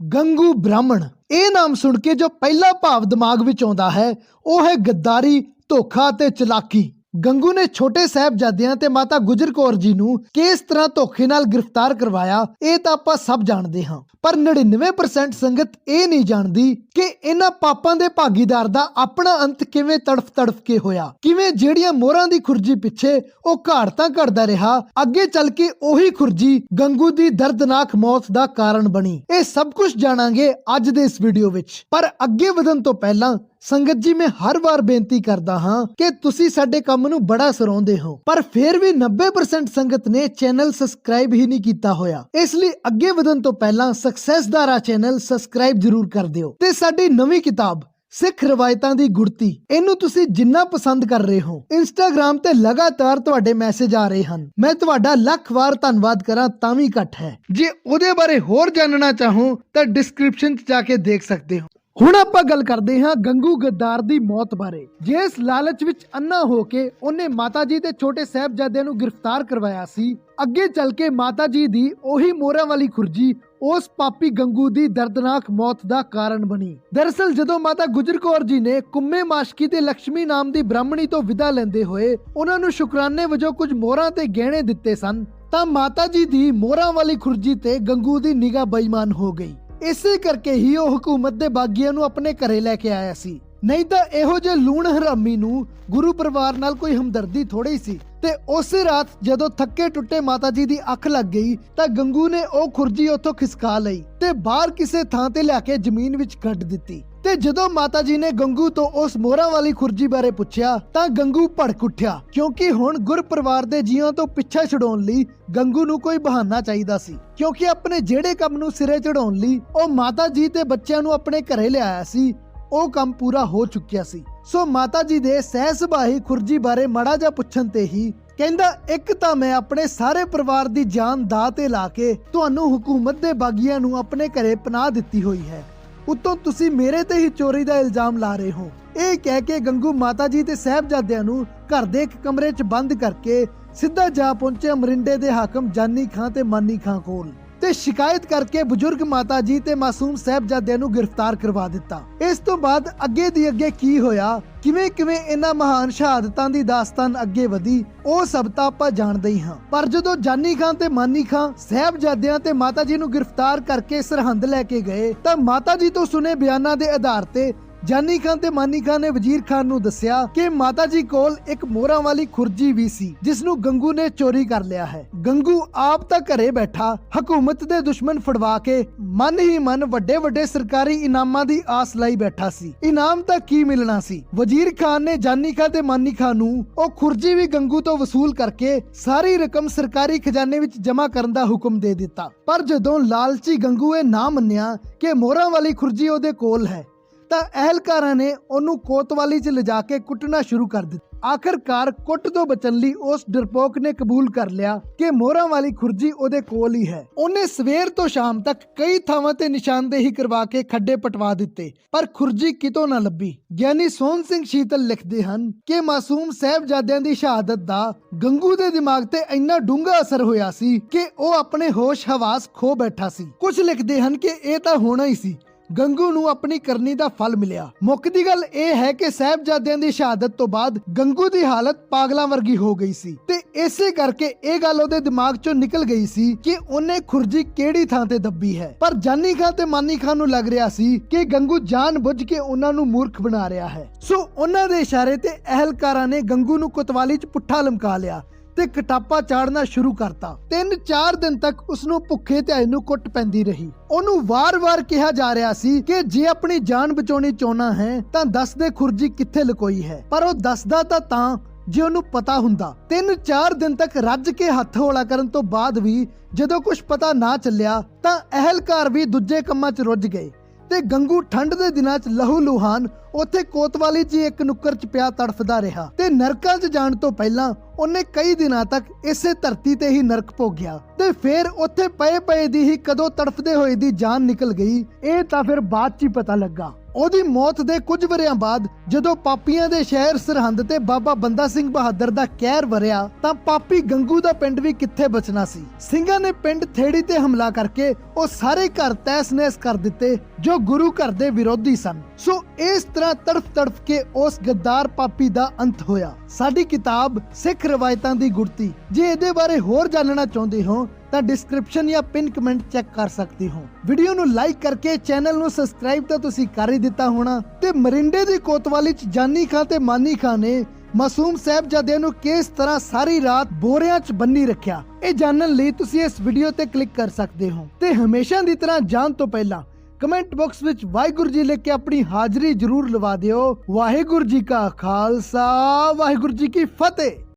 ਗੰਗੂ ਬ੍ਰਾਹਮਣ, ਇਹ ਨਾਮ ਸੁਣ ਕੇ ਜੋ ਪਹਿਲਾ ਭਾਵ ਦਿਮਾਗ ਵਿੱਚ ਆਉਂਦਾ ਹੈ, ਉਹ ਹੈ ਗੱਦਾਰੀ, ਧੋਖਾ ਤੇ ਚਲਾਕੀ। ਗੰਗੂ ਨੇ ਛੋਟੇ ਸਾਹਿਬਜ਼ਾਦਿਆਂ ਤੇ ਮਾਤਾ ਗੁਜਰ ਕੌਰ ਜੀ ਨੂੰ ਕਿਸ ਤਰ੍ਹਾਂ ਧੋਖੇ ਨਾਲ ਗ੍ਰਿਫਤਾਰ ਕਰਵਾਇਆ, ਇਹ ਤਾਂ ਆਪਾਂ ਸਭ ਜਾਣਦੇ ਹਾਂ। ਪਰ 99% ਸੰਗਤ ਇਹ ਨਹੀਂ ਜਾਣਦੀ ਕਿ ਇਹਨਾਂ ਪਾਪਾਂ ਦੇ ਭਾਗੀਦਾਰ ਦਾ ਆਪਣਾ ਅੰਤ ਕਿਵੇਂ ਤੜਫ ਤੜਫ ਕੇ ਹੋਇਆ। ਕਿਵੇਂ ਜਿਹੜੀਆਂ ਮੋਹਰਾਂ ਦੀ ਖੁਰਜੀ ਪਿੱਛੇ ਉਹ ਘਾੜਤਾਂ ਘੜਦਾ ਰਿਹਾ, ਅੱਗੇ ਚੱਲ ਕੇ ਉਹੀ ਖੁਰਜੀ ਗੰਗੂ ਦੀ ਦਰਦਨਾਕ ਮੌਤ ਦਾ ਕਾਰਨ ਬਣੀ। ਇਹ ਸਭ ਕੁਝ ਜਾਣਾਂਗੇ ਅੱਜ ਦੇ ਇਸ ਵੀਡੀਓ ਵਿੱਚ। ਪਰ ਅੱਗੇ ਵਧਣ ਤੋਂ ਪਹਿਲਾਂ ਸੰਗਤ ਜੀ, ਮੈਂ ਹਰ ਵਾਰ ਬੇਨਤੀ ਕਰਦਾ ਹਾਂ ਕਿ ਤੁਸੀਂ ਸਾਡੇ ਕੰਮ ਨੂੰ ਬੜਾ ਸਰਾਉਂਦੇ ਹੋ। ਪਰ ਫਿਰ ਵੀ 90% ਸੰਗਤ ਨੇ ਚੈਨਲ ਸਬਸਕ੍ਰਾਈਬ ਹੀ ਨਹੀਂ ਕੀਤਾ ਹੋਇਆ। ਇਸ ਲਈ ਅੱਗੇ ਵਧਣ ਤੋਂ ਪਹਿਲਾਂ ਸਕਸੈਸ ਦਾ ਰਾਹ ਚੈਨਲ ਸਬਸਕ੍ਰਾਈਬ ਜ਼ਰੂਰ ਕਰ ਦਿਓ। ਤੇ ਸਾਡੀ ਨਵੀਂ ਕਿਤਾਬ, ਸਿੱਖ ਰਵਾਇਤਾਂ ਦੀ ਗੁੜਤੀ ਇਹਨੂੰ ਤੁਸੀਂ ਜਿੰਨਾ ਪਸੰਦ ਕਰ ਰਹੇ ਹੋ। ਇੰਸਟਾਗ੍ਰam ਤੇ ਲਗਾਤਾਰ ਤੁਹਾਡੇ ਮੈਸੇਜ ਆ ਰਹੇ ਹਨ। ਮੈਂ ਤੁਹਾਡਾ ਲੱਖ ਵਾਰ ਧੰਨਵਾਦ ਕਰਾਂ, ਤਾਂ ਵੀ ਘੱਟ ਹੈ। ਜੇ ਉਹਦੇ ਬਾਰੇ ਹੋਰ ਜਾਣਨਾ ਚਾਹੋ, ਤਾਂ ਡਿਸਕ੍ਰਿਪਸ਼ਨ 'ਚ ਜਾ ਕੇ ਦੇਖ ਸਕਦੇ ਹੋ। ਹੁਣ ਆਪਾਂ ਗੱਲ ਕਰਦੇ ਹਾਂ ਗੰਗੂ ਗੱਦਾਰ ਦੀ ਮੌਤ ਬਾਰੇ। ਜਿਸ ਲਾਲਚ ਵਿੱਚ ਅੰਨਾ ਹੋ ਕੇ ਉਹਨੇ ਮਾਤਾ ਜੀ ਤੇ ਛੋਟੇ ਸਾਹਿਬਜ਼ਾਦਿਆਂ ਨੂੰ ਗ੍ਰਿਫਤਾਰ ਕਰਵਾਇਆ ਸੀ, ਅੱਗੇ ਚੱਲ ਕੇ ਮਾਤਾ ਜੀ ਦੀ ਉਹੀ ਮੋਹਰਾਂ ਵਾਲੀ ਖੁਰਜੀ ਉਸ ਪਾਪੀ ਗੰਗੂ ਦੀ ਦਰਦਨਾਕ ਮੌਤ ਦਾ ਕਾਰਨ ਬਣੀ। ਦਰਅਸਲ ਜਦੋਂ ਮਾਤਾ ਗੁਜਰ ਕੌਰ ਜੀ ਨੇ ਕੁੰਮੇ ਮਾਸ਼ਕੀ ਤੇ ਲక్ష్ਮੀ ਨਾਮ ਦੀ ਬ੍ਰਾਹਮਣੀ ਤੋਂ ਵਿਦਾ ਲੈਂਦੇ ਹੋਏ ਉਹਨਾਂ ਨੂੰ ਸ਼ੁਕਰਾਨੇ ਵਜੋਂ ਕੁਝ ਮੋਹਰਾਂ ਤੇ ਗਹਿਣੇ ਦਿੱਤੇ ਸਨ, ਤਾਂ ਮਾਤਾ ਜੀ ਦੀ ਮੋਹਰਾਂ ਵਾਲੀ ਖੁਰਜੀ ਤੇ ਗੰਗੂ ਦੀ ਨਿਗਾਹ ਬੇਈਮਾਨ ਹੋ ਗਈ। ਇਸੇ ਕਰਕੇ ਹੀ ਉਹ ਹਕੂਮਤ ਦੇ ਬਾਗੀਆਂ ਨੂੰ ਆਪਣੇ ਘਰੇ ਲੈ ਕੇ ਆਇਆ ਸੀ। ਨਹੀਂ ਤਾਂ ਇਹੋ ਜਿਹੇ ਲੂਣ ਹਰਾਮੀ ਨੂੰ ਗੁਰੂ ਪਰਿਵਾਰ ਨਾਲ ਕੋਈ ਹਮਦਰਦੀ ਥੋੜੀ ਸੀ। ਤੇ ਉਸੇ ਰਾਤ ਜਦੋਂ ਥੱਕੇ ਟੁੱਟੇ ਮਾਤਾ ਜੀ ਦੀ ਅੱਖ ਲੱਗ ਗਈ, ਤਾਂ ਗੰਗੂ ਨੇ ਉਹ ਖੁਰਜੀ ਉੱਥੋਂ ਖਿਸਕਾ ਲਈ ਤੇ ਬਾਹਰ ਕਿਸੇ ਥਾਂ ਤੇ ਲਿਆ ਕੇ ਜ਼ਮੀਨ ਵਿੱਚ ਗੱਡ ਦਿੱਤੀ। ਤੇ ਜਦੋਂ ਮਾਤਾ ਜੀ ਨੇ ਗੰਗੂ ਤੋਂ ਉਸ ਮੋਹਰਾਂ ਵਾਲੀ ਖੁਰਜੀ ਬਾਰੇ ਪੁੱਛਿਆ, ਤਾਂ ਗੰਗੂ ਭੜਕ ਉੱਠਿਆ, ਕਿਉਂਕਿ ਹੁਣ ਗੁਰ ਪਰਿਵਾਰ ਦੇ ਜੀਆਂ ਤੋਂ ਪਿੱਛਾ ਛਡਾਉਣ ਲਈ ਗੰਗੂ ਨੂੰ ਕੋਈ ਬਹਾਨਾ ਚਾਹੀਦਾ ਸੀ। ਕਿਉਂਕਿ ਆਪਣੇ ਜਿਹੜੇ ਕੰਮ ਨੂੰ ਸਿਰੇ ਚੜਾਉਣ ਲਈ ਉਹ ਮਾਤਾ ਜੀ ਤੇ ਬੱਚਿਆਂ ਨੂੰ ਆਪਣੇ ਘਰੇ ਲਿਆਇਆ ਸੀ ਉਹ ਕੰਮ ਪੂਰਾ ਹੋ ਚੁੱਕਿਆ ਸੀ। ਸੋ ਮਾਤਾ ਜੀ ਦੇ ਸਹਿ ਸੁਭਾਈ ਖੁਰਜੀ ਬਾਰੇ ਮੜਾ ਜਾ ਪੁੱਛਣ ਤੇ ਹੀ ਕਹਿੰਦਾ, ਇੱਕ ਤਾਂ ਮੈਂ ਆਪਣੇ ਸਾਰੇ ਪਰਿਵਾਰ ਦੀ ਜਾਨ ਦਾਅ ਤੇ ਲਾ ਕੇ ਤੁਹਾਨੂੰ ਹਕੂਮਤ ਦੇ ਬਾਗੀਆਂ ਨੂੰ ਆਪਣੇ ਘਰੇ ਪਨਾਹ ਦਿੱਤੀ ਹੋਈ ਹੈ। ਉਤੋਂ ਤੁਸੀਂ ਮੇਰੇ ਤੇ ਹੀ ਚੋਰੀ ਦਾ ਇਲਜ਼ਾਮ ਲਾ ਰਹੇ ਹੋ। ਇਹ ਕਹਿ ਕੇ ਗੰਗੂ ਮਾਤਾ ਜੀ ਤੇ ਸਾਹਿਬਜ਼ਾਦਿਆਂ ਨੂੰ ਘਰ ਦੇ ਇੱਕ ਕਮਰੇ 'ਚ ਬੰਦ ਕਰਕੇ ਸਿੱਧਾ ਜਾ ਪਹੁੰਚਿਆ ਮਰਿੰਡੇ ਦੇ ਹਾਕਮ ਜਾਨੀ ਖਾਂ ਤੇ ਮਾਨੀ ਖਾਂ ਕੋਲ। ਤੇ ਸ਼ਿਕਾਇਤ ਕਰਕੇ ਬਜ਼ੁਰਗ ਮਾਤਾ ਜੀ ਤੇ ਮਾਸੂਮ ਸਾਹਿਬਜ਼ਾਦਿਆਂ ਨੂੰ ਗ੍ਰਿਫਤਾਰ ਕਰਵਾ ਦਿੱਤਾ। ਇਸ ਤੋਂ ਬਾਅਦ ਅੱਗੇ ਦੀ ਅੱਗੇ ਕੀ ਹੋਇਆ, ਕਿਵੇਂ ਕਿਵੇਂ ਇਹਨਾਂ ਮਹਾਨ ਸ਼ਹਾਦਤਾਂ ਦੀ ਦਾਸਤਾਨ ਅੱਗੇ ਵਧੀ, ਉਹ ਸਭ ਤਾਂ ਆਪਾਂ ਜਾਣਦੇ ਹੀ ਹਾਂ। ਪਰ ਜਦੋਂ ਜਾਨੀ ਖਾਨ ਤੇ ਮਾਨੀ ਖਾਨ ਸਾਹਿਬਜ਼ਾਦਿਆਂ ਤੇ ਮਾਤਾ ਜੀ ਨੂੰ ਗ੍ਰਿਫਤਾਰ ਕਰਕੇ ਸਰਹੰਦ ਲੈ ਕੇ ਗਏ, ਤਾਂ ਮਾਤਾ ਜੀ ਤੋਂ ਸੁਨੇ ਬਿਆਨਾਂ ਦੇ ਆਧਾਰ ਤੇ ਜਾਨੀ ਖਾਨ ਤੇ ਮਾਨੀ ਖਾਨ ਨੇ ਵਜ਼ੀਰ ਖਾਨ ਨੂੰ ਦੱਸਿਆ ਕਿ ਮਾਤਾ ਜੀ ਕੋਲ ਇੱਕ ਮੋਹਰਾਂ ਵਾਲੀ ਖੁਰਜੀ ਵੀ ਸੀ ਜਿਸ ਨੂੰ ਗੰਗੂ ਨੇ ਚੋਰੀ ਕਰ ਲਿਆ ਹੈ। ਗੰਗੂ ਆਪ ਤਾਂ ਘਰੇ ਬੈਠਾ, ਹਕੂਮਤ ਦੇ ਦੁਸ਼ਮਣ ਫੜਵਾ ਕੇ ਮਨ ਹੀ ਮਨ ਵੱਡੇ ਵੱਡੇ ਸਰਕਾਰੀ ਇਨਾਮਾਂ ਦੀ ਆਸ ਲਈ ਬੈਠਾ ਸੀ। ਇਨਾਮ ਤਾਂ ਕੀ ਮਿਲਣਾ ਸੀ? ਵਜ਼ੀਰ ਖਾਨ ਨੇ ਜਾਨੀ ਖਾਨ ਤੇ ਮਾਨੀ ਖਾਨ ਨੂੰ ਉਹ ਖੁਰਜੀ ਵੀ ਗੰਗੂ ਤੋਂ ਵਸੂਲ ਕਰਕੇ ਸਾਰੀ ਰਕਮ ਸਰਕਾਰੀ ਖਜ਼ਾਨੇ ਵਿੱਚ ਜਮ੍ਹਾਂ ਕਰਨ ਦਾ ਹੁਕਮ ਦੇ ਦਿੱਤਾ। ਪਰ ਜਦੋਂ ਲਾਲਚੀ ਗੰਗੂ ਇਹ ਨਾ ਮੰਨਿਆ ਕਿ ਮੋਹਰਾਂ ਵਾਲੀ ਖੁਰਜੀ ਉਹਦੇ ਕੋਲ ਹੈ ਤਾਂ ਅਹਿਲਕਾਰਾਂ ਨੇ ਉਹਨੂੰ ਕੋਤਵਾਲੀ 'ਚ ਲਿਜਾ ਕੇ ਕੁੱਟਣਾ ਸ਼ੁਰੂ ਕਰ ਦਿੱਤਾ। ਆਖਰਕਾਰ ਕੁੱਟ ਤੋਂ ਬਚਣ ਲਈ ਉਸ ਡਰਪੋਕ ਨੇ ਕਬੂਲ ਕਰ ਲਿਆ ਕਿ ਮੋਹਰਾਂ ਵਾਲੀ ਖੁਰਜੀ ਉਹਦੇ ਕੋਲ ਹੀ ਹੈ। ਉਹਨੇ ਸਵੇਰ ਤੋਂ ਸ਼ਾਮ ਤੱਕ ਕਈ ਥਾਵਾਂ ਤੇ ਨਿਸ਼ਾਨਦੇਹੀ ਕਰਵਾ ਕੇ ਖੱਡੇ ਪਟਵਾ ਦਿੱਤੇ, ਪਰ ਖੁਰਜੀ ਕਿਤੋਂ ਨਾ ਲੱਭੀ। ਗਿਆਨੀ ਸੋਹਣ ਸਿੰਘ ਸ਼ੀਤਲ ਲਿਖਦੇ ਹਨ ਕਿ ਮਾਸੂਮ ਸਾਹਿਬਜ਼ਾਦਿਆਂ ਦੀ ਸ਼ਹਾਦਤ ਦਾ ਗੰਗੂ ਦੇ ਦਿਮਾਗ ਤੇ ਇੰਨਾ ਡੂੰਘਾ ਅਸਰ ਹੋਇਆ ਸੀ ਕਿ ਉਹ ਆਪਣੇ ਹੋਸ਼ ਹਵਾਸ ਖੋ ਬੈਠਾ ਸੀ। ਕੁਝ ਲਿਖਦੇ ਹਨ ਕਿ ਇਹ ਤਾਂ ਹੋਣਾ ਹੀ ਸੀ ਗੰਗੂ ਨੂੰ ਆਪਣੀ ਕਰਨੀ ਦਾ ਫਲ ਮਿਲਿਆ। ਮੁੱਕਦੀ ਗੱਲ ਇਹ ਹੈ ਕਿ ਸਾਹਿਬਜ਼ਾਦਿਆਂ ਦੀ ਸ਼ਹਾਦਤ ਤੋਂ ਬਾਅਦ ਗੰਗੂ ਦੀ ਹਾਲਤ ਪਾਗਲਾਂ ਵਰਗੀ ਹੋ ਗਈ ਸੀ। ਤੇ ਇਸੇ ਕਰਕੇ ਇਹ ਗੱਲ ਉਹਦੇ ਦਿਮਾਗ ਚੋਂ ਨਿਕਲ ਗਈ ਸੀ ਕਿ ਉਹਨੇ ਖੁਰਜੀ ਕਿਹੜੀ ਥਾਂ ਤੇ ਦੱਬੀ ਹੈ। ਪਰ ਜਾਨੀ ਖਾਨ ਤੇ ਮਾਨੀ ਖਾਨ ਨੂੰ ਲੱਗ ਰਿਹਾ ਸੀ ਕਿ ਗੰਗੂ ਜਾਣ ਬੁੱਝ ਕੇ ਉਹਨਾਂ ਨੂੰ ਮੂਰਖ ਬਣਾ ਰਿਹਾ ਹੈ। ਸੋ ਉਹਨਾਂ ਦੇ ਇਸ਼ਾਰੇ ਤੇ ਅਹਿਲਕਾਰਾਂ ਨੇ ਗੰਗੂ ਨੂੰ ਕੁਤਵਾਲੀ 'ਚ ਪੁੱਠਾ ਲਮਕਾ ਲਿਆ। ਤੇ ਕਟਾਪਾ ਚਾੜਨਾ ਸ਼ੁਰੂ ਕਰਤਾ। ਤਿੰਨ ਚਾਰ ਦਿਨ ਤੱਕ ਉਸ ਨੂੰ ਭੁੱਖੇ ਤੇ ਨੂੰ ਕੁੱਟ ਪੈਂਦੀ ਰਹੀ। ਉਹਨੂੰ ਵਾਰ-ਵਾਰ ਕਿਹਾ ਜਾ ਰਿਹਾ ਸੀ ਕਿ ਜੇ ਆਪਣੀ ਜਾਨ ਬਚਾਉਣੀ ਚਾਹਨਾ ਹੈ, ਤਾਂ ਦੱਸ ਦੇ ਖੁਰਜੀ ਕਿੱਥੇ ਲੁਕੋਈ ਹੈ। ਪਰ ਉਹ ਦੱਸਦਾ ਤਾਂ ਤਾਂ ਜੇ ਉਹਨੂੰ ਪਤਾ ਹੁੰਦਾ। ਤਿੰਨ ਚਾਰ ਦਿਨ ਤੱਕ ਰੱਜ ਕੇ ਹੱਥ ਹੌਲਾ ਕਰਨ ਤੋਂ ਬਾਅਦ ਵੀ ਜਦੋਂ ਕੁਝ ਪਤਾ ਨਾ ਚੱਲਿਆ, ਤਾਂ ਅਹਿਲਕਾਰ ਵੀ ਦੂਜੇ ਕੰਮਾਂ 'ਚ ਰੁੱਝ ਗਏ ਤੇ ਗੰਗੂ ਠੰਡ ਦੇ ਦਿਨਾਂ 'ਚ ਲਹੂ ਲੁਹਾਨ ਉੱਥੇ ਕੋਤਵਾਲੀ ਜੀ ਇੱਕ ਨੁੱਕਰ 'ਚ ਪਿਆ ਤੜਫਦਾ ਰਿਹਾ ਤੇ ਨਰਕਾਂ 'ਚ ਜਾਣ ਤੋਂ ਪਹਿਲਾਂ ਉਹਨੇ ਕਈ ਦਿਨਾਂ ਤੱਕ ਇਸੇ ਧਰਤੀ ਤੇ ਹੀ ਨਰਕ ਭੋਗਿਆ ਤੇ ਫਿਰ ਉੱਥੇ ਪਏ ਪਏ ਦੀ ਹੀ ਕਦੋਂ ਤੜਫਦੇ ਹੋਏ ਦੀ ਜਾਨ ਨਿਕਲ ਗਈ, ਇਹ ਤਾਂ ਫਿਰ ਬਾਅਦ 'ਚ ਹੀ ਪਤਾ ਲੱਗਾ। ਉਹਦੀ ਮੌਤ ਦੇ ਕੁਝ ਵਰਿਆਂ ਬਾਅਦ ਜਦੋਂ ਪਾਪੀਆਂ ਦੇ ਸ਼ਹਿਰ ਸਰਹੰਦ ਤੇ ਬਾਬਾ ਬੰਦਾ ਸਿੰਘ ਬਹਾਦਰ ਦਾ ਕਹਿਰ ਵਰਿਆ ਤਾਂ ਪਾਪੀ ਗੰਗੂ ਦਾ ਪਿੰਡ ਵੀ ਕਿੱਥੇ ਬਚਣਾ ਸੀ? ਸਿੰਘਾਂ ਨੇ ਪਿੰਡ ਥੇੜੀ ਤੇ ਹਮਲਾ ਕਰਕੇ ਉਹ ਸਾਰੇ ਘਰ ਤੈਸ-ਨੈਸ ਕਰ ਦਿੱਤੇ ਜੋ ਗੁਰੂ ਘਰ ਦੇ ਵਿਰੋਧੀ ਸਨ। ਸੋ ਇਸ ਤਰ੍ਹਾਂ ਤੜਫ ਤੜਫ ਕੇ ਉਸ ਗੱਦਾਰ ਪਾਪੀ ਦਾ ਅੰਤ ਹੋਇਆ। ਸਾਡੀ ਕਿਤਾਬ ਸਿੱਖ ਰਵਾਇਤਾਂ ਦੀ ਗੁੜਤੀ ਜੇ ਇਹਦੇ ਬਾਰੇ ਹੋਰ ਜਾਣਨਾ ਚਾਹੁੰਦੇ ਹੋ, ਤਾਂ ਡਿਸਕ੍ਰਿਪਸ਼ਨ ਜਾਂ ਪਿਨ ਕਮੈਂਟ ਚੈੱਕ ਕਰ ਸਕਦੇ ਹੋ। ਵੀਡੀਓ ਨੂੰ ਲਾਈਕ ਕਰਕੇ ਚੈਨਲ ਨੂੰ ਸਬਸਕ੍ਰਾਈਬ ਤਾਂ ਤੁਸੀਂ ਕਰ ਹੀ ਦਿੱਤਾ ਹੋਣਾ। ਤੇ ਮਰਿੰਡੇ ਦੀ ਕੋਤਵਾਲੀ ਚ ਜਾਨੀ ਖਾਂ ਤੇ ਮਾਨੀ ਖਾਂ ਨੇ ਮਾਸੂਮ ਸਾਹਿਬਜ਼ਾਦਿਆਂ ਨੂੰ ਕਿਸ ਤਰ੍ਹਾਂ ਸਾਰੀ ਰਾਤ ਬੋਰਿਆਂ 'ਚ ਬੰਨੀ ਰੱਖਿਆ? ਇਹ ਜਾਣਨ ਲਈ ਤੁਸੀਂ ਇਸ ਵੀਡੀਓ ਤੇ ਕਲਿੱਕ ਕਰ ਸਕਦੇ ਹੋ। ਤੇ ਹਮੇਸ਼ਾ ਦੀ ਤਰ੍ਹਾਂ ਜਾਣ ਤੋਂ ਪਹਿਲਾਂ ਕਮੈਂਟ ਬਾਕਸ ਵਿੱਚ ਵਾਹਿਗੁਰੂ ਜੀ ਲਿਖ ਕੇ ਆਪਣੀ ਹਾਜ਼ਰੀ ਜ਼ਰੂਰ ਲਵਾ ਦਿਓ। ਵਾਹਿਗੁਰੂ ਜੀ ਕਾ ਖਾਲਸਾ, ਵਾਹਿਗੁਰੂ ਜੀ ਕੀ ਫਤਿਹ।